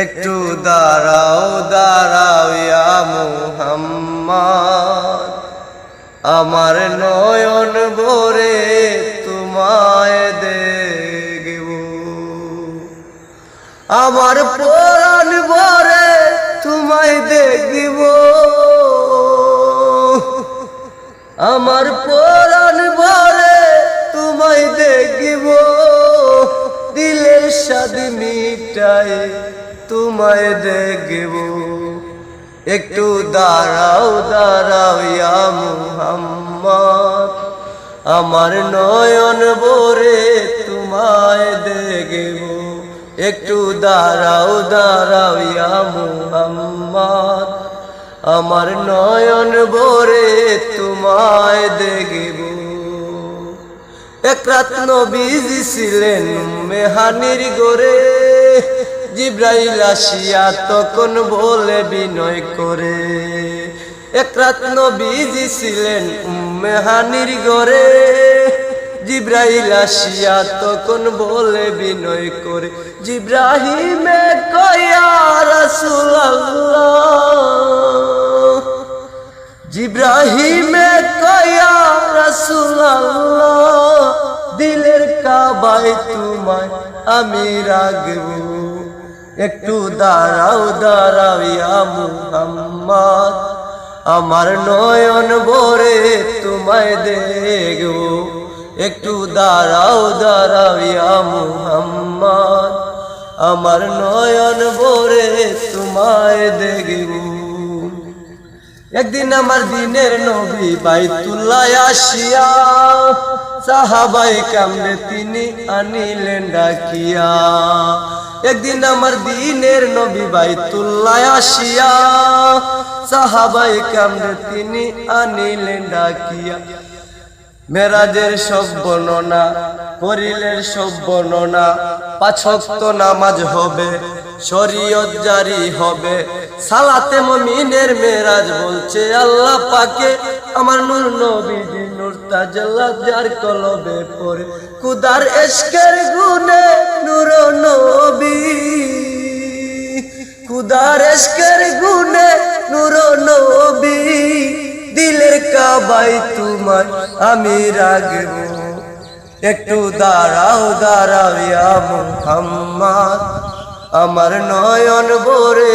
একটু দাঁড়াও দাঁড়াও ইয়া মুহাম্মদ। আমার নয়ন ভরে তোমায় দেখব। আমার পরাণ ভরে তোমায় দেখব। আমার পরাণ ভরে তোমায় দেখব। দিলের স্বাদ মিটাই তোমায় দেখব। একটু দাঁড়াও দাঁড়াও ইয়া মুহাম্মদ। আমার নয়ন ভরে তোমায় দেখব। একটু দাঁড়াও দাঁড়াও ইয়া মুহাম্মদ। আমার নয়ন ভরে তোমায় দেখব। এক রাত নবীজি ছিলেন মেহানির গোরে জিব্রাইল আসিয়া তখন বলে বিনয় করে, এক রাত নবীজি ছিলেন মেহানির গোরে জিব্রাইল আসিয়া তখন বলে বিনয় করে, জিব্রাহিমে কয়া জিব্রাহিমে কয়া রাসূলুল্লাহ। দিলের কাবাই তোমায় আমি রাখব। একটু দাঁড়াও দাঁড়াও ইয়া আমার নয়ন ভরে তোমায় দেখব। একটু দাঁড়াও দাঁড়াও ইয়া আমার নয়ন ভরে তোমায় দেখব। একদিন আমার দিনের নবী বাইতুল্লাহ আসিয়া, সাহাবাই কামড়ে তিনি আনিলেন ডাকিয়া। একদিন আমার দিনের নবী বাইতুল্লাহ আসিয়া, সাহাবাই কামড়ে তিনি আনিলেন ডাকিয়া। মেরাজের সব বর্ণনা, করিলের সব বর্ণনা পাঁচক্ত নামাজ হবে, শরীয়ত জারি হবে সালাতে মমিনের মেরাজ বলছে আল্লাহ পাকে। আমার নূর নবীজি নূর তাজাল্লা যার কলবে পড়ে কুদার এশকের গুনে নূর নবী। কুদার এশকের গুনে নূর নবী। দিলের কাবাই তোমার আমি রাগব একটু দাঁড়াও দাঁড়াও ইয়া মুহাম্মদ। আমার নয়ন ভরে